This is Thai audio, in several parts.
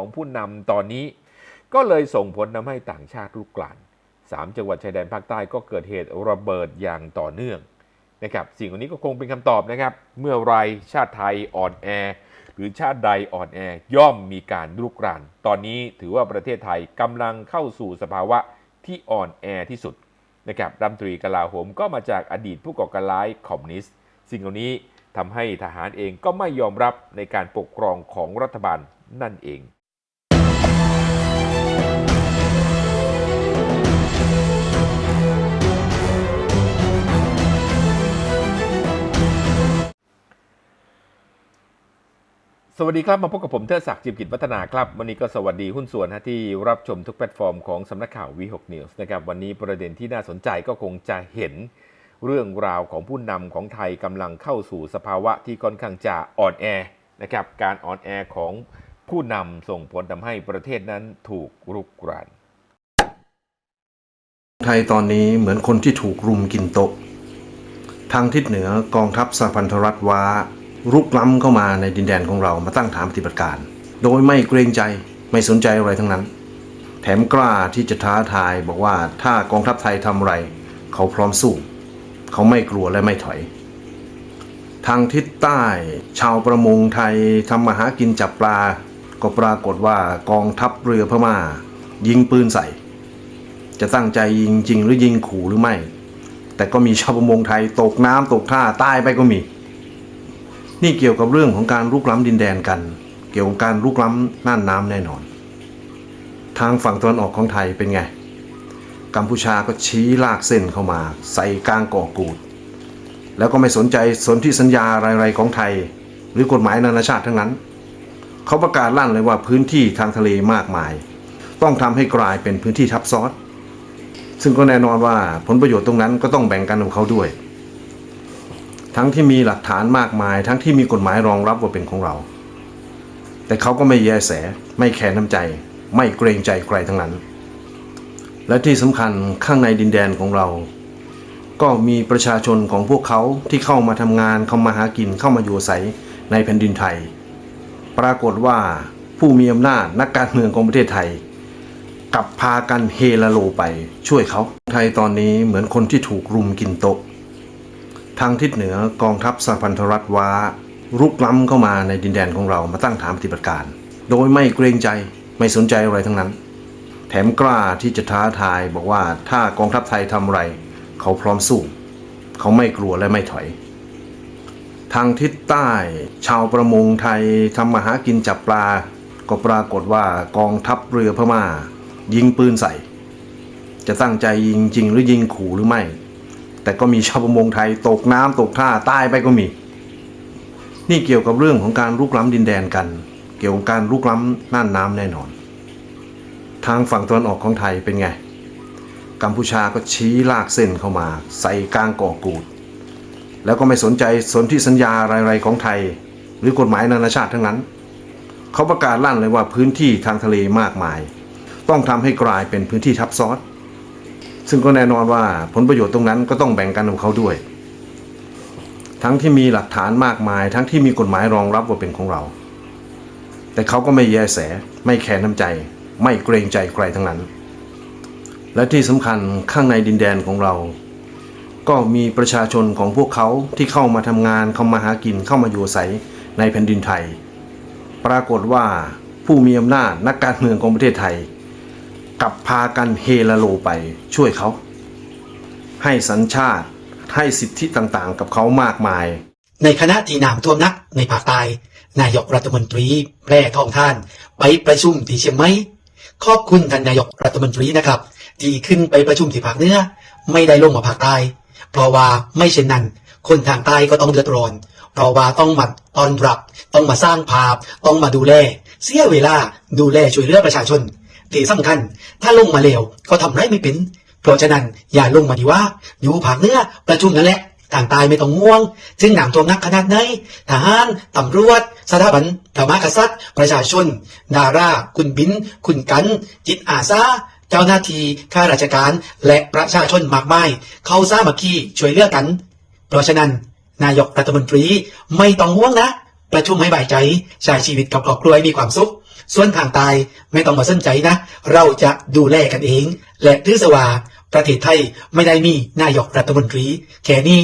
ของผู้นำตอนนี้ ก็เลยส่งผลทำให้ต่างชาติลุกลานสามจังหวัดชายแดนภาคใต้ก็เกิดเหตุระเบิดอย่างต่อเนื่องนะครับสิ่งเหล่านี้ก็คงเป็นคำตอบนะครับ เมื่อไรชาติไทยอ่อนแอ หรือชาติใดอ่อนแอย่อมมีการลุกราน ตอนนี้ถือว่าประเทศไทยกำลังเข้าสู่สภาวะที่อ่อนแอที่สุดนะครับรัฐมนตรีกลาโหมก็มาจากอดีตผู้ก่อการร้ายคอมมิวนิสต์ สิ่งเหล่านี้ทำให้ทหารเองก็ไม่ยอมรับในการปกครองของรัฐบาลนั่นเอง สวัสดีครับ มาพบกับผมเทอศักดิ์จิมกิจวัฒนาครับ วันนี้ก็สวัสดีหุ้นส่วนนะที่รับชมทุกแพลตฟอร์มของสำนักข่าววีหกนิวส์นะครับวันนี้ประเด็นที่น่าสนใจก็คงจะเห็นเรื่องราวของผู้นำของไทยกำลังเข้าสู่สภาวะที่ค่อนข้างจะอ่อนแอนะครับการอ่อนแอของผู้นำส่งผลทำให้ประเทศนั้นถูกรุกรานไทยตอนนี้เหมือนคนที่ถูกรุมกินโต๊ะทางทิศเหนือกองทัพสหพันธรัฐว้า รุกล้ำเข้ามาในดินแดนของเรามาตั้งฐานปฏิบัติการ โดยไม่เกรงใจไม่สนใจอะไรทั้งนั้น แถมกล้าที่จะท้าทายบอกว่าถ้ากองทัพไทยทำอะไร เขาพร้อมสู้ เขาไม่กลัวและไม่ถอย ทางทิศใต้ชาวประมงไทยทำมาหากินจับปลา ก็ปรากฏว่ากองทัพเรือพม่า ยิงปืนใส่ จะตั้งใจยิงจริงหรือยิงขู่หรือไม่ แต่ก็มีชาวประมงไทยตกน้ำตกท่าตายไปก็มี นี่เกี่ยวกับเรื่องของการลุกล้ำดินแดนกัน เกี่ยวกับการลุกล้ำน่านน้ำแน่นอน ทางฝั่งตะวันออกของไทยเป็นไง กัมพูชาก็ชี้ลากเส้นเข้ามา ใส่กลางก่อกูด แล้วก็ไม่สนใจสนที่สัญญาอะไรๆของไทย หรือกฎหมายนานาชาติทั้งนั้น เขาประกาศลั่นเลยว่าพื้นที่ทางทะเลมากมาย ต้องทำให้กลายเป็นพื้นที่ทับซ้อนซึ่งก็แน่นอนว่าผลประโยชน์ตรงนั้นก็ต้องแบ่งกันของเขาด้วย ทั้งที่มีหลักฐานมากมาย ทั้งที่มีกฎหมายรองรับว่าเป็นของเรา แต่เขาก็ไม่แยแสไม่แคร์น้ำใจ ไม่เกรงใจใครทั้งนั้น และที่สำคัญข้างในดินแดนของเรา ก็มีประชาชนของพวกเขาที่เข้ามาทำงานเข้ามาหากินเข้ามาอยู่อาศัยในแผ่นดินไทย ปรากฏว่าผู้มีอำนาจนักการเมืองของประเทศไทยกลับพากันเฮลาโลไปช่วยเขาไทยตอนนี้เหมือนคนที่ถูกรุมกินโต๊ะ ทางทิศเหนือกองทัพสหพันธรัฐว้ารุกล้ำเข้ามาในดินแดนของเรามาตั้งฐานปฏิบัติการ โดยไม่เกรงใจไม่สนใจอะไรทั้งนั้น แถมกล้าที่จะท้าทายบอกว่าถ้ากองทัพไทยทำอะไร เขาพร้อมสู้ เขาไม่กลัวและไม่ถอย ทางทิศใต้ ชาวประมงไทยทำมาหากินจับปลา ก็ปรากฏว่ากองทัพเรือพม่า ยิงปืนใส่ จะตั้งใจยิงจริงหรือยิงขู่หรือไม่ แต่ก็มีชาวประมงไทยตกน้ำตกท่าตายไปก็มี นี่เกี่ยวกับเรื่องของการลุกล้ำดินแดนกัน เกี่ยวกับการลุกล้ำน่านน้ำแน่นอน ทางฝั่งตะวันออกของไทยเป็นไง กัมพูชาก็ชี้ลากเส้นเข้ามา ใส่กลางก่อกูด แล้วก็ไม่สนใจสนที่สัญญาอะไรๆของไทย หรือกฎหมายนานาชาติทั้งนั้น เขาประกาศลั่นเลยว่าพื้นที่ทางทะเลมากมาย ต้องทำให้กลายเป็นพื้นที่ทับซ้อน ซึ่งก็แน่นอนว่าผลประโยชน์ตรงนั้นก็ต้องแบ่งกันของเขาด้วย ทั้งที่มีหลักฐานมากมาย ทั้งที่มีกฎหมายรองรับว่าเป็นของเรา แต่เขาก็ไม่แยแส ไม่แคร์น้ำใจ ไม่เกรงใจใครทั้งนั้น และที่สำคัญข้างในดินแดนของเรา ก็มีประชาชนของพวกเขาที่เข้ามาทำงานเข้ามาหากินเข้ามาอยู่อาศัยในแผ่นดินไทย ปรากฏว่าผู้มีอำนาจนักการเมืองของประเทศไทย กลับพากันเฮลโลไปช่วยเขา ให้สัญชาติให้สิทธิต่างๆ กับเขามากมาย ในคณะที่น้ำท่วมนักในภาคใต้นายกรัฐมนตรีแพร่ทองท่าน ไปประชุมที่เชียงใหม่ขอบคุณท่านนายกรัฐมนตรีนะครับ ที่ขึ้นไปประชุมที่ภาคเหนือไม่ได้ลงมาภาคใต้เพราะว่าไม่เช่นนั้น คนทางใต้ก็ต้องเดือดร้อน เพราะว่าต้องมาตอนรับ ต้องมาสร้างภาพ ต้องมาดูแล เสียเวลาดูแลช่วยเหลือประชาชน ที่สำคัญ ถ้าลงมาเร็วก็ทำไรไม่เป็น เพราะฉะนั้นอย่าลงมาดีว่า อยู่ภาคเนื้อประชุมนั่นแหละทางตายไม่ต้องง่วง ซึ่งหนามท่วนักขนาดไหนทหารตำรวจสถาบันพระมหากษัตริย์ ประชาชน ดารา คุณบิน คุณกัน จิตอาสา เจ้าหน้าที่ข้าราชการ และประชาชนมากมาย เข้าสามัคคีช่วยเหลือกัน เพราะฉะนั้น นายกรัฐมนตรีไม่ต้องห่วงนะ ประชุมให้บ่ายใจใช้ชีวิตกับครอบครัวมีความสุข ส่วนทางใต้ไม่ต้องมาสนใจนะ เราจะดูแลกันเอง และถือสว่าประเทศไทยไม่ได้มีนายกรัฐมนตรี แค่นี้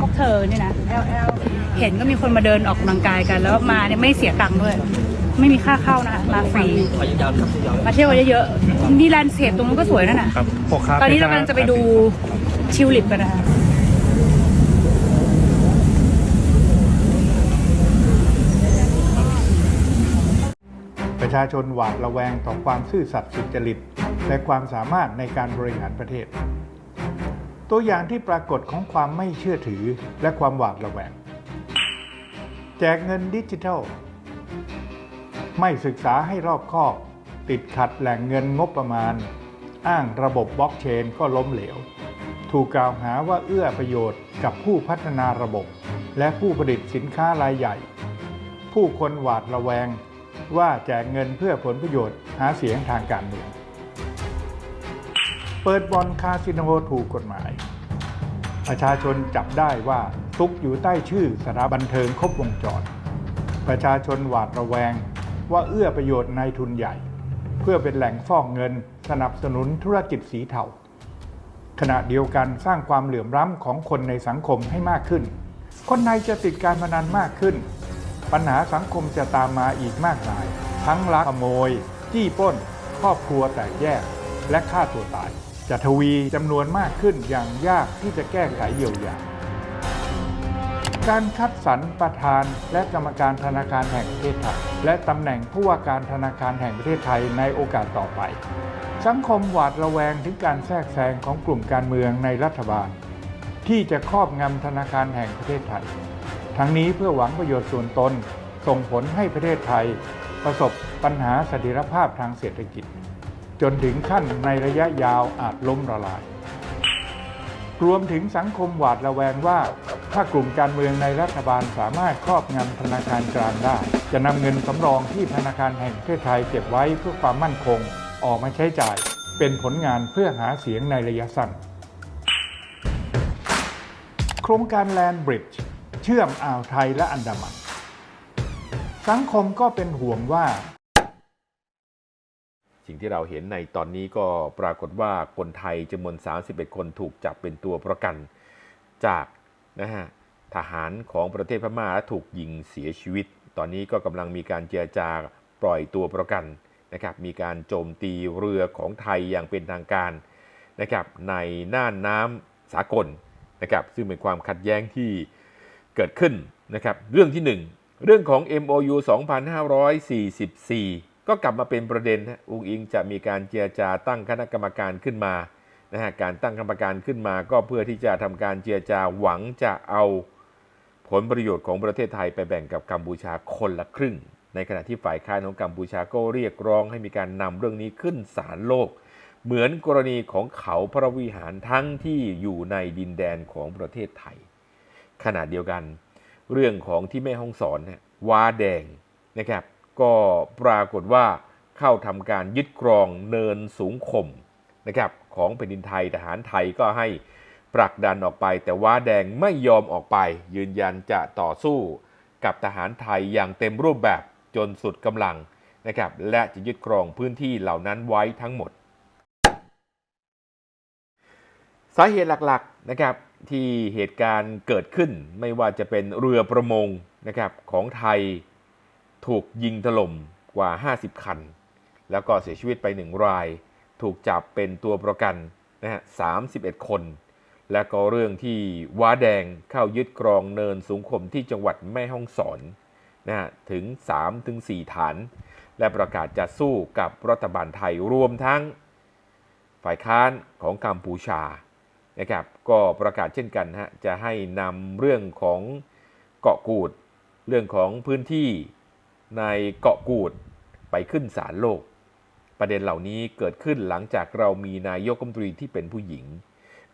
พวกเธอเนี่ยนะเห็นก็มีคนมาเดินออกกำลังกายกัน แล้วมาเนี่ยไม่เสียตังค์ด้วย ไม่มีค่าเข้านะคะมาฟรีมาเที่ยวกันเยอะๆนี่แลนด์สเคปตรงนู้นก็สวยนั่นน่ะตอนนี้เรากำลังจะไปดูทิวลิปกันนะคะ ประ ชาชนหวาดระแวงต่อความซื่อสัตย์สุจริต และความสามารถในการบริหารประเทศ ตัวอย่างที่ปรากฏของความไม่เชื่อถือและความหวาดระแวง แจกเงินดิจิทัล ไม่ศึกษาให้รอบคอบ ติดขัดแหล่งเงินงบประมาณ อ้างระบบบล็อกเชนก็ล้มเหลว ถูกกล่าวหาว่าเอื้อประโยชน์กับผู้พัฒนาระบบ และผู้ผลิตสินค้ารายใหญ่ ผู้คนหวาดระแวง ว่าแจกเงินเพื่อผลประโยชน์หาเสียงทางการเมือง เปิดบอลคาสิโนถูกกฎหมาย ประชาชนจับได้ว่าซุกอยู่ใต้ชื่อสถาบันเทิงครบวงจร ประชาชนหวาดระแวงว่าเอื้อประโยชน์นายทุนใหญ่ เพื่อเป็นแหล่งฟอกเงินสนับสนุนธุรกิจสีเทาขณะเดียวกันสร้างความเหลื่อมล้ำของคนในสังคมให้มากขึ้น คนในจะติดการพนันมากขึ้น ปัญหาสังคมจะตามมาอีกมากมาย ทั้งลักขโมยจี้ป้น ครอบครัวแตกแยก และฆ่าตัวตาย จะทวีจำนวนมากขึ้นอย่างยากที่จะแก้ไขเยียวยาการคัดสรรประธานและกรรมการธนาคารแห่งประเทศไทย และตำแหน่งผู้ว่าการธนาคารแห่งประเทศไทยในโอกาสต่อไป สังคมหวาดระแวงถึงการแทรกแซงของกลุ่มการเมืองในรัฐบาล ที่จะครอบงำธนาคารแห่งประเทศไทย ทั้งนี้เพื่อหวังประโยชน์ส่วนตนส่งผลให้ประเทศไทย ประสบปัญหาเสถียรภาพทางเศรษฐกิจ จนถึงขั้นในระยะยาวอาจล้มละลาย รวมถึงสังคมหวาดระแวงว่า ถ้ากลุ่มการเมืองในรัฐบาลสามารถครอบงำธนาคารกลางได้ จะนำเงินสำรองที่ธนาคารแห่งประเทศไทยเก็บไว้เพื่อความมั่นคงออกมาใช้จ่ายเป็นผลงานเพื่อหาเสียงในระยะสั้น โครงการแลนบริดจ์ เชื่อมอ่าวไทยและอันดามัน สังคมก็เป็นห่วงว่า สิ่งที่เราเห็นในตอนนี้ก็ปรากฏว่าคนไทยจำนวน 31 คนถูกจับเป็นตัวประกันจากนะฮะทหารของประเทศพม่าและถูกยิงเสียชีวิต ตอนนี้ก็กำลังมีการเจรจาปล่อยตัวประกันนะครับมีการโจมตีเรือของไทยอย่างเป็นทางการนะครับในน่านน้ำสากลนะครับซึ่งเป็นความขัดแย้งที่ เกิดขึ้นนะครับเรื่องที่หนึ่งเรื่องของ MOU 2544 ก็กลับมาเป็นประเด็นนะอุงอิงจะมีการเจรจาตั้งคณะกรรมการขึ้นมานะฮะการตั้งคณะกรรมการขึ้นมา ก็เพื่อที่จะทำการเจรจาหวังจะเอาผลประโยชน์ของประเทศไทยไปแบ่งกับกัมพูชาคนละครึ่ง ในขณะที่ฝ่ายค้านของกัมพูชาก็เรียกร้องให้มีการนำเรื่องนี้ขึ้นศาลโลก เหมือนกรณีของเขาพระวิหารทั้งที่อยู่ในดินแดนของประเทศไทย ขณะเดียวกัน เรื่องของที่แม่ห้องสอนเนี่ยวาแดงนะครับ ก็ปรากฏว่าเข้าทำการยึดครองเนินสูงข่มนะครับของแผ่นดินไทยทหารไทยก็ให้ผลักดันออกไป แต่ว้าแดงไม่ยอมออกไป ยืนยันจะต่อสู้กับทหารไทยอย่างเต็มรูปแบบจนสุดกำลังนะครับและจะยึดครองพื้นที่เหล่านั้นไว้ทั้งหมด สาเหตุหลักๆนะครับ ที่เหตุการณ์เกิดขึ้น ไม่ว่าจะเป็นเรือประมงนะครับของไทยถูกยิงถล่มกว่า 50 คัน แล้วก็เสียชีวิตไปหนึ่งราย ถูกจับเป็นตัวประกันนะฮะ31 คน และก็เรื่องที่ว้าแดงเข้ายึดครองเนินสูงข่มที่จังหวัดแม่ฮ่องสอนนะฮะถึง 3-4 ฐาน และประกาศจะสู้กับรัฐบาลไทยรวมทั้งฝ่ายค้านของกัมพูชานะครับ ก็ประกาศเช่นกันฮะจะให้นำเรื่องของเกาะกูด เรื่องของพื้นที่ในเกาะกูดไปขึ้นศาลโลก ประเด็นเหล่านี้เกิดขึ้นหลังจากเรามีนายกรัฐมนตรีที่เป็นผู้หญิง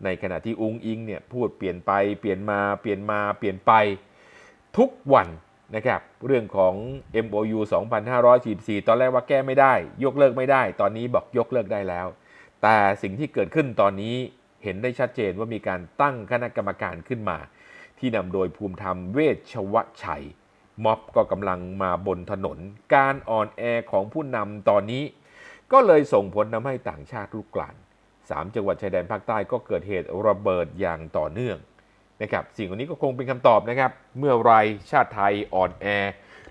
ในขณะที่อุ้งอิงเนี่ยพูดเปลี่ยนไปเปลี่ยนมาเปลี่ยนมาเปลี่ยนไปทุกวันนะครับเรื่องของ MOU 2544 ตอนแรกว่าแก้ไม่ได้ ยกเลิกไม่ได้ ตอนนี้บอกยกเลิกได้แล้ว แต่สิ่งที่เกิดขึ้นตอนนี้ เห็นได้ชัดเจนว่ามีการตั้งคณะกรรมการขึ้นมา ที่นำโดยภูมิธรรมเวชวชัย ม็อบก็กำลังมาบนถนน การอ่อนแอของผู้นำตอนนี้ ก็เลยส่งผลทำให้ต่างชาติลุกลานสามจังหวัดชายแดนภาคใต้ก็เกิดเหตุระเบิดอย่างต่อเนื่องนะครับสิ่งเหล่านี้ก็คงเป็นคำตอบนะครับ เมื่อไรชาติไทยอ่อนแอ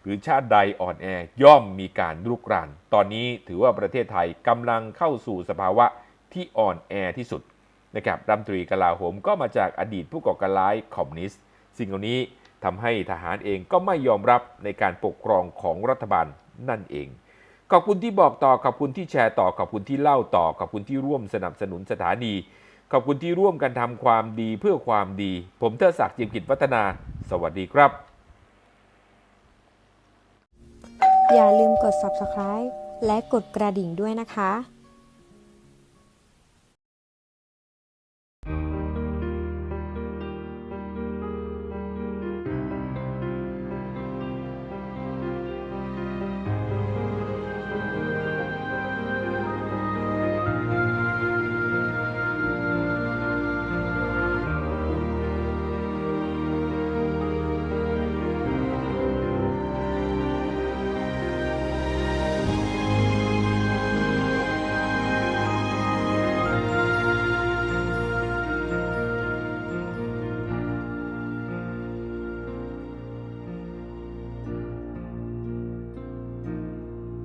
หรือชาติใดอ่อนแอย่อมมีการลุกราน ตอนนี้ถือว่าประเทศไทยกำลังเข้าสู่สภาวะที่อ่อนแอที่สุด นะครับรัฐมนตรีกลาโหมก็มาจากอดีตผู้ก่อการร้ายคอมมิวนิสต์ สิ่งเหล่านี้ทำให้ทหารเองก็ไม่ยอมรับในการปกครองของรัฐบาลนั่นเอง ขอบคุณที่บอกต่อ ขอบคุณที่แชร์ต่อ ขอบคุณที่เล่าต่อ ขอบคุณที่ร่วมสนับสนุนสถานี ขอบคุณที่ร่วมกันทำความดีเพื่อความดี ผมเทอศักดิ์จิมกิจวัฒนา สวัสดีครับ อย่าลืมกด subscribe และกดกระดิ่งด้วยนะคะ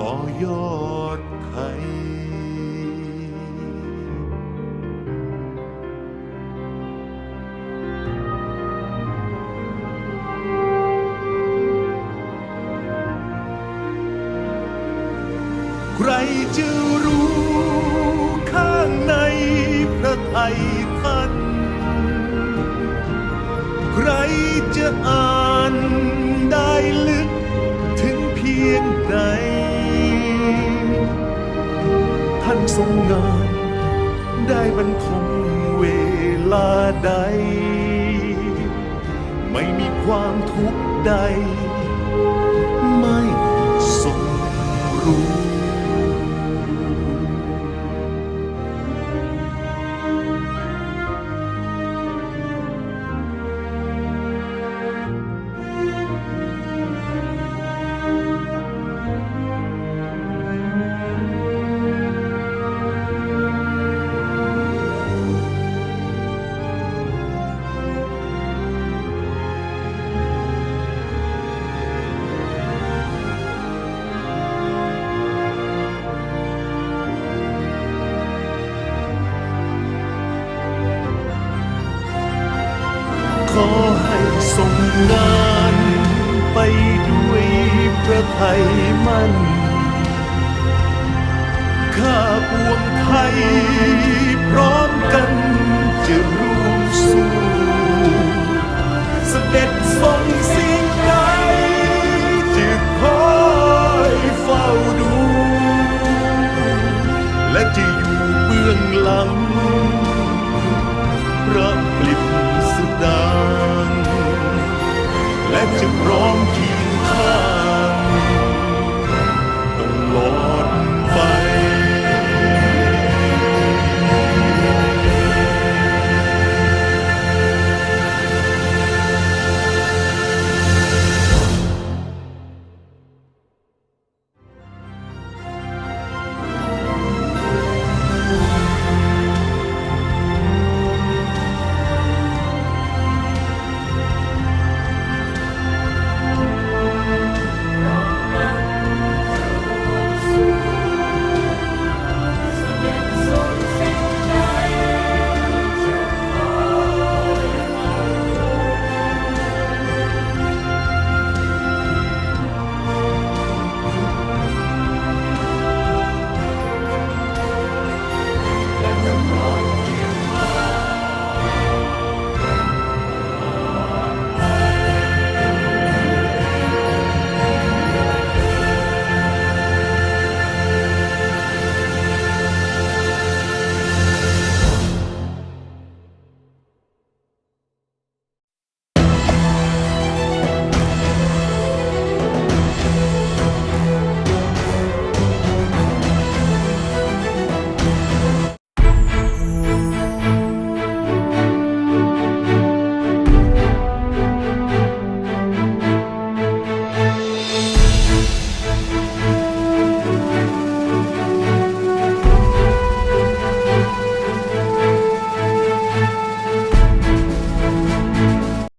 ต่อยอดไทย งงานได้บรรทมเวลาใด ไม่มีความทุกข์ใด ไม่ทรงรู้